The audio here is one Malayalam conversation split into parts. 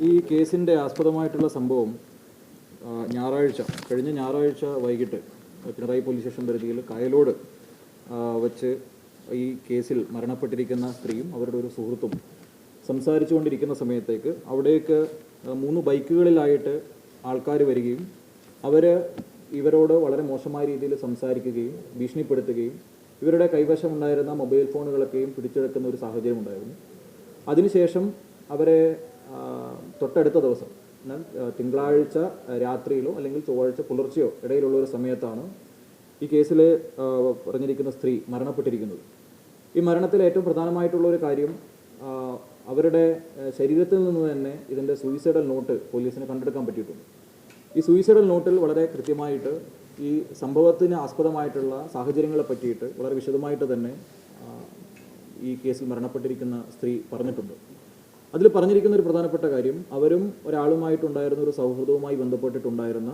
ഈ കേസിന്റെ ആസ്പദമായിട്ടുള്ള സംഭവം ഞായറാഴ്ച കഴിഞ്ഞ ഞായറാഴ്ച വൈകിട്ട് പിണറായി പോലീസ് സ്റ്റേഷൻ പരിധിയിൽ കായലോട് വച്ച് ഈ കേസിൽ മരണപ്പെട്ടിരിക്കുന്ന സ്ത്രീയും അവരുടെ ഒരു സുഹൃത്തും സംസാരിച്ചുകൊണ്ടിരിക്കുന്ന സമയത്തേക്ക് അവിടേക്ക് മൂന്ന് ബൈക്കുകളിലായിട്ട് ആൾക്കാർ വരികയും അവർ ഇവരോട് വളരെ മോശമായ രീതിയിൽ സംസാരിക്കുകയും ഭീഷണിപ്പെടുത്തുകയും ഇവരുടെ കൈവശമുണ്ടായിരുന്ന മൊബൈൽ ഫോണുകളൊക്കെയും പിടിച്ചെടുക്കുന്ന ഒരു സാഹചര്യം ഉണ്ടായിരുന്നു. അതിനുശേഷം അവരെ തൊട്ടടുത്ത ദിവസം എന്നാൽ തിങ്കളാഴ്ച രാത്രിയിലോ അല്ലെങ്കിൽ ചൊവ്വാഴ്ച പുലർച്ചെയോ ഇടയിലുള്ള ഒരു സമയത്താണ് ഈ കേസിൽ പറഞ്ഞിരിക്കുന്ന സ്ത്രീ മരണപ്പെട്ടിരിക്കുന്നത്. ഈ മരണത്തിൽ ഏറ്റവും പ്രധാനമായിട്ടുള്ള ഒരു കാര്യം അവരുടെ ശരീരത്തിൽ നിന്ന് തന്നെ ഇതിന്റെ സൂയിസൈഡൽ നോട്ട് പോലീസിന് കണ്ടെടുക്കാൻ പറ്റിയിട്ടുണ്ട്. ഈ സൂയിസൈഡൽ നോട്ടിൽ വളരെ കൃത്യമായിട്ട് ഈ സംഭവത്തിന് ആസ്പദമായിട്ടുള്ള സാഹചര്യങ്ങളെ പറ്റിയിട്ട് വളരെ വിശദമായിട്ട് തന്നെ ഈ കേസിൽ മരണപ്പെട്ടിരിക്കുന്ന സ്ത്രീ പറഞ്ഞിട്ടുണ്ട്. അതിൽ പറഞ്ഞിരിക്കുന്ന ഒരു പ്രധാനപ്പെട്ട കാര്യം അവരും ഒരാളുമായിട്ടുണ്ടായിരുന്ന ഒരു സൗഹൃദവുമായി ബന്ധപ്പെട്ടിട്ടുണ്ടായിരുന്ന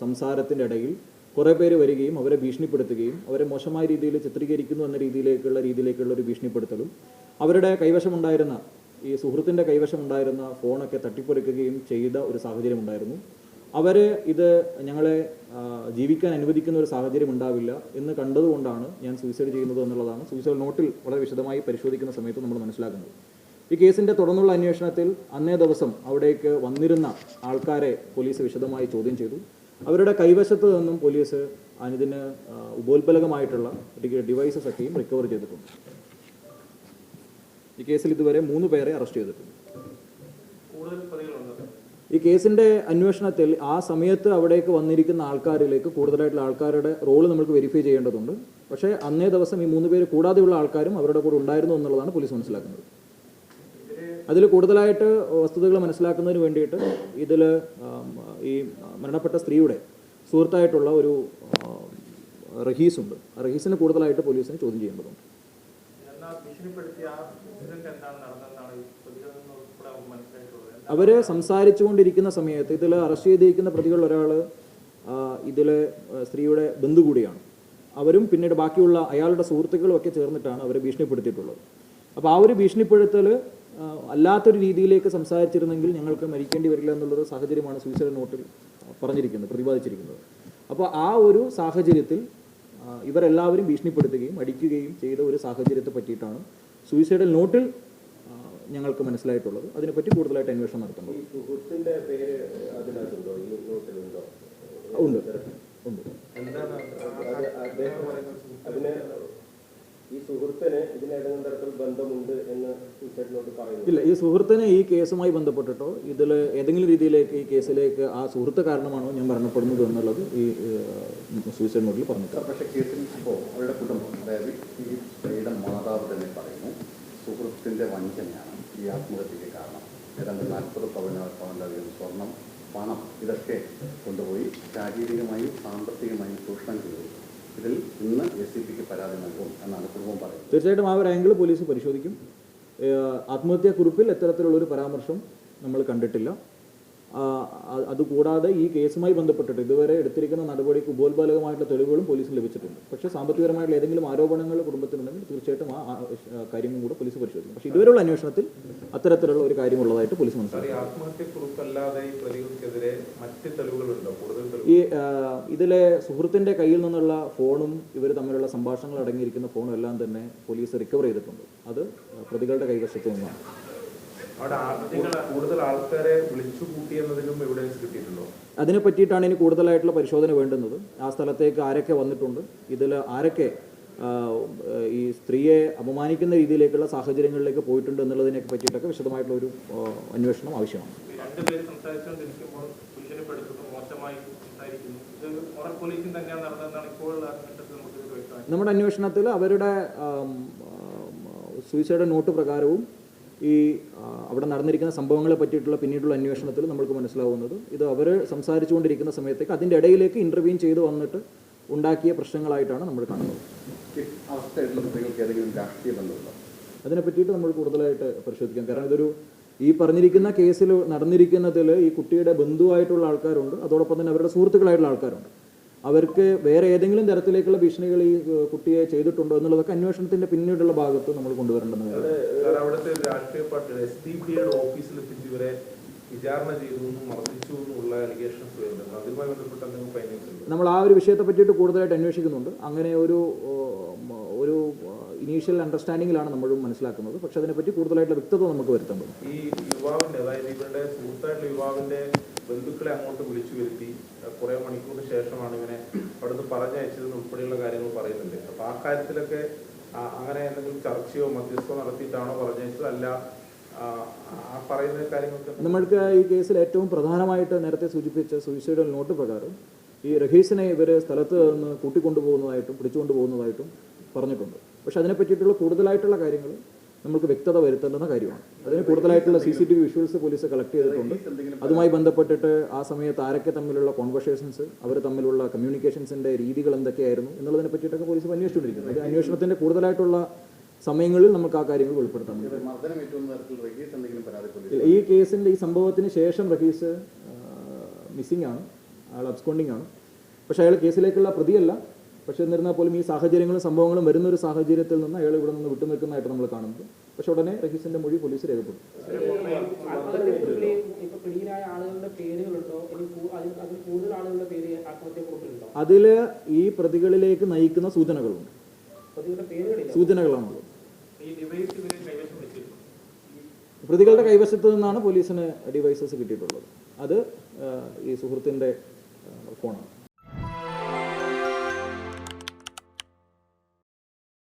സംസാരത്തിന്റെ ഇടയിൽ കുറേ പേര് വരികയും അവരെ ഭീഷണിപ്പെടുത്തുകയും അവരെ മോശമായ രീതിയിൽ ചിത്രീകരിക്കുന്നു എന്ന രീതിയിലേക്കുള്ള രീതിയിലേക്കുള്ള ഒരു ഭീഷണിപ്പെടുത്തലും അവരുടെ കൈവശമുണ്ടായിരുന്ന ഈ സുഹൃത്തിന്റെ കൈവശമുണ്ടായിരുന്ന ഫോണൊക്കെ തട്ടിപ്പറിക്കുകയും ചെയ്ത ഒരു സാഹചര്യം ഉണ്ടായിരുന്നു അവർ ഇത് ഞങ്ങളെ ജീവിക്കാൻ അനുവദിക്കുന്ന ഒരു സാഹചര്യം ഉണ്ടാവില്ല എന്ന് കണ്ടതുകൊണ്ടാണ് ഞാൻ സൂയിസൈഡ് ചെയ്യുന്നത് എന്നുള്ളതാണ്. സൂയിസൈഡ് നോട്ടിൽ വളരെ വിശദമായി പരിശോധിക്കുന്ന സമയത്ത് നമ്മൾ മനസ്സിലാക്കുന്നത്. ഈ കേസിന്റെ തുടർന്നുള്ള അന്വേഷണത്തിൽ അന്നേ ദിവസം അവിടേക്ക് വന്നിരുന്ന ആൾക്കാരെ പോലീസ് വിശദമായി ചോദ്യം ചെയ്തു. അവരുടെ കൈവശത്ത് നിന്നും പോലീസ് അതിന് ഉപോത്ബലകമായിട്ടുള്ള ഡിവൈസസ് ഒക്കെയും റിക്കവർ ചെയ്തിട്ടുണ്ട്. ഈ കേസിൽ ഇതുവരെ മൂന്ന് പേരെ അറസ്റ്റ് ചെയ്തിട്ടുണ്ട്. ഈ കേസിന്റെ അന്വേഷണത്തിൽ ആ സമയത്ത് അവിടേക്ക് വന്നിരിക്കുന്ന ആൾക്കാരിലേക്ക് കൂടുതലായിട്ടുള്ള ആൾക്കാരുടെ റോൾ നമുക്ക് വെരിഫൈ ചെയ്യേണ്ടതുണ്ട്. പക്ഷേ അന്നേ ദിവസം ഈ മൂന്ന് പേര് കൂടാതെയുള്ള ആൾക്കാരും അവരുടെ കൂടെ ഉണ്ടായിരുന്നു എന്നുള്ളതാണ് പോലീസ് മനസ്സിലാക്കുന്നത്. അതിൽ കൂടുതലായിട്ട് വസ്തുതകൾ മനസ്സിലാക്കുന്നതിന് വേണ്ടിയിട്ട് ഇതിൽ ഈ മരണപ്പെട്ട സ്ത്രീയുടെ സുഹൃത്തായിട്ടുള്ള ഒരു റഹീസുണ്ട് റഹീസിന് കൂടുതലായിട്ട് പോലീസിന് ചോദ്യം ചെയ്യേണ്ടതുണ്ട്. അവർ സംസാരിച്ചുകൊണ്ടിരിക്കുന്ന സമയത്ത് ഇതിൽ അറസ്റ്റ് ചെയ്തിരിക്കുന്ന പ്രതികളിൽ ഒരാൾ ഇതിൽ സ്ത്രീയുടെ ബന്ധു കൂടിയാണ്. അവരും പിന്നീട് ബാക്കിയുള്ള അയാളുടെ സുഹൃത്തുക്കളും ഒക്കെ ചേർന്നിട്ടാണ് അവരെ ഭീഷണിപ്പെടുത്തിയിട്ടുള്ളത്. അപ്പോൾ ആ ഒരു ഭീഷണിപ്പെടുത്തൽ അല്ലാത്തൊരു രീതിയിലേക്ക് സംസാരിച്ചിരുന്നെങ്കിൽ ഞങ്ങൾക്ക് മരിക്കേണ്ടി വരില്ല എന്നുള്ളൊരു സാഹചര്യമാണ് സൂയിസൈഡ് നോട്ടിൽ പറഞ്ഞിരിക്കുന്നത് പ്രതിപാദിച്ചിരിക്കുന്നത്. അപ്പോൾ ആ ഒരു സാഹചര്യത്തിൽ ഇവരെല്ലാവരും ഭീഷണിപ്പെടുത്തുകയും അടിക്കുകയും ചെയ്ത ഒരു സാഹചര്യത്തെ പറ്റിയിട്ടാണ് സൂയിസൈഡൽ നോട്ടിൽ ഞങ്ങൾക്ക് മനസ്സിലായിട്ടുള്ളത്. അതിനെപ്പറ്റി കൂടുതലായിട്ട് അന്വേഷണം നടത്തുന്നത് ഉണ്ട്. ഉണ്ട് എന്താണ് അത് അദ്ദേഹം അതിന് ഈ സുഹൃത്തിന് ഇതിനേതെങ്കിലും തരത്തിൽ ബന്ധമുണ്ട് എന്ന് സൂസൈഡ് പറയുന്നു. ഇല്ല ഈ സുഹൃത്തിന് ഈ കേസുമായി ബന്ധപ്പെട്ടിട്ടോ ഇതിൽ ഏതെങ്കിലും രീതിയിലേക്ക് ഈ കേസിലേക്ക് ആ സുഹൃത്ത് കാരണമാണോ ഞാൻ മരണപ്പെടുന്നത് എന്നുള്ളത് ഈ സൂയിസൈഡ് നോട്ടിൽ പറഞ്ഞിട്ടുണ്ട്. പക്ഷേ കേസിൽ ഇപ്പോൾ അവരുടെ കുടുംബം അതായത് ഈ സ്ത്രീയുടെ മാതാവ് തന്നെ പറയുന്നു സുഹൃത്തിന്റെ വഞ്ചനയാണ് ഈ ആത്മഹത്യക്ക് കാരണം. ഏതാണ്ട് നാൽപ്പത് പവനധികം സ്വർണം പണം ഇതൊക്കെ കൊണ്ടുപോയി ശാരീരികമായും സാമ്പത്തികമായും ചൂഷണം ചെയ്തു. ഇതിൽ ഇന്ന് എസ് സി പിക്ക് പരാതി നൽകും എന്നാണ് കുടുംബം പറയുന്നത്. തീർച്ചയായിട്ടും ആ ഒരു ആംഗിൾ പോലീസ് പരിശോധിക്കും. ആത്മഹത്യാ ആത്മഹത്യാക്കുറിപ്പിൽ എത്തരത്തിലുള്ളൊരു പരാമർശം നമ്മൾ കണ്ടിട്ടില്ല. അതുകൂടാതെ ഈ കേസുമായി ബന്ധപ്പെട്ടിട്ട് ഇതുവരെ എടുത്തിരിക്കുന്ന നടപടിക്ക് ഉപോത്ബാലകമായിട്ടുള്ള തെളിവുകളും പോലീസിന് ലഭിച്ചിട്ടുണ്ട്. പക്ഷേ സാമ്പത്തികപരമായിട്ടുള്ള ഏതെങ്കിലും ആരോപണങ്ങൾ കുടുംബത്തിനുണ്ടെങ്കിൽ തീർച്ചയായിട്ടും ആ കാര്യങ്ങളും കൂടെ പോലീസ് പരിശോധിക്കും. പക്ഷേ ഇതുവരെയുള്ള അന്വേഷണത്തിൽ അത്തരത്തിലുള്ള ഒരു കാര്യമുള്ളതായിട്ട് പോലീസ് മനസ്സിലാക്കും. ഈ ഇതിലെ സുഹൃത്തിന്റെ കയ്യിൽ നിന്നുള്ള ഫോണും ഇവർ തമ്മിലുള്ള സംഭാഷണങ്ങൾ അടങ്ങിയിരിക്കുന്ന ഫോണും എല്ലാം തന്നെ പോലീസ് റിക്കവർ ചെയ്തിട്ടുണ്ട്. അത് പ്രതികളുടെ കൈവശത്തു നിന്നാണ്. കൂടുതൽ ആൾക്കാരെ വിളിച്ചു കൂട്ടിയെന്നതിനും എവിഡൻസ് കിട്ടിയിട്ടുണ്ടോ? അതിനെ പറ്റിയിട്ടാണ് ഇനി കൂടുതലായിട്ടുള്ള പരിശോധന വേണ്ടുന്നത്. ആ സ്ഥലത്തേക്ക് ആരൊക്കെ വന്നിട്ടുണ്ട്? ഇതിൽ ആരൊക്കെ ഈ സ്ത്രീയെ അപമാനിക്കുന്ന രീതിയിലേക്കുള്ള സാഹചര്യങ്ങളിലേക്ക് പോയിട്ടുണ്ട് എന്നുള്ളതിനെ പറ്റിയിട്ടൊക്കെ വിശദമായിട്ടുള്ള ഒരു അന്വേഷണം ആവശ്യമാണ്. നമ്മുടെ അന്വേഷണത്തിൽ അവരുടെ സൂയിസൈഡ് നോട്ട് പ്രകാരവും ഈ അവിടെ നടന്നിരിക്കുന്ന സംഭവങ്ങളെ പറ്റിയിട്ടുള്ള പിന്നീടുള്ള അന്വേഷണത്തിൽ നമ്മൾക്ക് മനസ്സിലാവുന്നത്. ഇത് അവർ സംസാരിച്ചുകൊണ്ടിരിക്കുന്ന സമയത്തേക്ക് അതിന്റെ ഇടയിലേക്ക് ഇന്റർവ്യൂ ചെയ്ത് വന്നിട്ട് ഉണ്ടാക്കിയ പ്രശ്നങ്ങളായിട്ടാണ് നമ്മൾ കാണുന്നത്. അതിനെ പറ്റിയിട്ട് നമ്മൾ കൂടുതലായിട്ട് പരിശോധിക്കാം. കാരണം ഇതൊരു ഈ പറഞ്ഞിരിക്കുന്ന കേസിൽ നടന്നിരിക്കുന്നതിൽ ഈ കുട്ടിയുടെ ബന്ധുവായിട്ടുള്ള ആൾക്കാരുണ്ട്. അതോടൊപ്പം തന്നെ അവരുടെ സുഹൃത്തുക്കളായിട്ടുള്ള ആൾക്കാരുണ്ട്. അവർക്ക് വേറെ ഏതെങ്കിലും തരത്തിലേക്കുള്ള ഭീഷണികൾ ഈ കുട്ടിയെ ചെയ്തിട്ടുണ്ടോ എന്നുള്ളതൊക്കെ അന്വേഷണത്തിന്റെ പിന്നീടുള്ള ഭാഗത്ത് നമ്മൾ കൊണ്ടുവരേണ്ടതാണ് അവിടുത്തെ രാഷ്ട്രീയ പാർട്ടിയുടെ എസ് ഡി പിയുടെ ഓഫീസിൽ എത്തിച്ച് ഇവരെ വിചാരണ ചെയ്തു എന്നും മർദ്ദിച്ചു എന്നുമുള്ള അലിഗേഷൻസ് വരുന്നുണ്ട്. അതുമായി ബന്ധപ്പെട്ട എന്തെങ്കിലും ഫൈനൽസ് ഉണ്ട്? നമ്മൾ ആ ഒരു വിഷയത്തെ പറ്റിയിട്ട് കൂടുതലായിട്ട് അന്വേഷിക്കുന്നുണ്ട്. അങ്ങനെ ഒരു ഒരു ഇനീഷ്യൽ അണ്ടർസ്റ്റാൻഡിങ്ങിലാണ് നമ്മളും മനസ്സിലാക്കുന്നത്. പക്ഷെ അതിനെപ്പറ്റി കൂടുതലായിട്ടുള്ള വ്യക്തത നമുക്ക് വരുത്തേണ്ടത് ഈ യുവാവിന്റെ അതായത് ഇവരുടെ സുഹൃത്തായിട്ടുള്ള യുവാവിന്റെ ബന്ധുക്കളെ അങ്ങോട്ട് വിളിച്ചു വരുത്തി. കുറെ മണിക്കൂർ ശേഷമാണ് ഇങ്ങനെ അവിടുന്ന് പറഞ്ഞയച്ചതെന്ന് ഉൾപ്പെടെയുള്ള കാര്യങ്ങൾ പറയുന്നുണ്ട്. അപ്പൊ ആ കാര്യത്തിലൊക്കെ അങ്ങനെ എന്തെങ്കിലും ചർച്ചയോ മധ്യസ്ഥോ നടത്തിയിട്ടാണോ പറഞ്ഞയച്ചത് അല്ല നമ്മൾക്ക് ഈ കേസിൽ ഏറ്റവും പ്രധാനമായിട്ട് നേരത്തെ സൂചിപ്പിച്ച സൂയിസൈഡൽ നോട്ട് പ്രകാരം ഈ റഹീസിനെ ഇവർ സ്ഥലത്ത് നിന്ന് കൂട്ടിക്കൊണ്ടുപോകുന്നതായിട്ടും പിടിച്ചുകൊണ്ടുപോകുന്നതായിട്ടും പറഞ്ഞിട്ടുണ്ട്. പക്ഷെ അതിനെ പറ്റിയിട്ടുള്ള കൂടുതലായിട്ടുള്ള കാര്യങ്ങൾ നമുക്ക് വ്യക്തത വരുത്തേണ്ടുന്ന കാര്യമാണ്. അതിന് കൂടുതലായിട്ടുള്ള C C T V visuals police collect ചെയ്തിട്ടുണ്ട്. അതുമായി ബന്ധപ്പെട്ടിട്ട് ആ സമയത്ത് ആരൊക്കെ തമ്മിലുള്ള കോൺവെർസേഷൻസ് അവർ തമ്മിലുള്ള കമ്മ്യൂണിക്കേഷൻസിന്റെ രീതികൾ എന്തൊക്കെയായിരുന്നു എന്നുള്ളതിനെ പറ്റിയിട്ടൊക്കെ പോലീസ് അന്വേഷിച്ചുകൊണ്ടിരിക്കുന്നത് അത് അന്വേഷണത്തിന്റെ കൂടുതലായിട്ടുള്ള സമയങ്ങളിൽ നമുക്ക് ആ കാര്യങ്ങൾ വെളിപ്പെടുത്താൻ പറ്റും. ഈ കേസിന്റെ ഈ സംഭവത്തിന് ശേഷം റഹീസ് മിസ്സിംഗ് ആണ്. അയാൾ അബ്സ്കോണ്ടിങ് ആണ്. പക്ഷേ അയാൾ കേസിലേക്കുള്ള പ്രതിയല്ല. പക്ഷേ എന്നിരുന്നാൽ പോലും ഈ സാഹചര്യങ്ങളും സംഭവങ്ങളും വരുന്ന ഒരു സാഹചര്യത്തിൽ നിന്ന് അയാൾ ഇവിടെ നിന്ന് വിട്ടുനിൽക്കുന്നതായിട്ട് നമ്മൾ കാണുന്നത്. പക്ഷെ ഉടനെ റഹീസിന്റെ മൊഴി പോലീസ് രേഖപ്പെടുത്തും. അതിൽ ഈ പ്രതികളിലേക്ക് നയിക്കുന്ന സൂചനകളുണ്ട്. സൂചനകളാണ് പ്രതികളുടെ കൈവശത്ത് നിന്നാണ് പോലീസിന് ഡിവൈസസ് കിട്ടിയിട്ടുള്ളത്. അത് ഈ സുഹൃത്തിന്റെ ഫോണാണ്.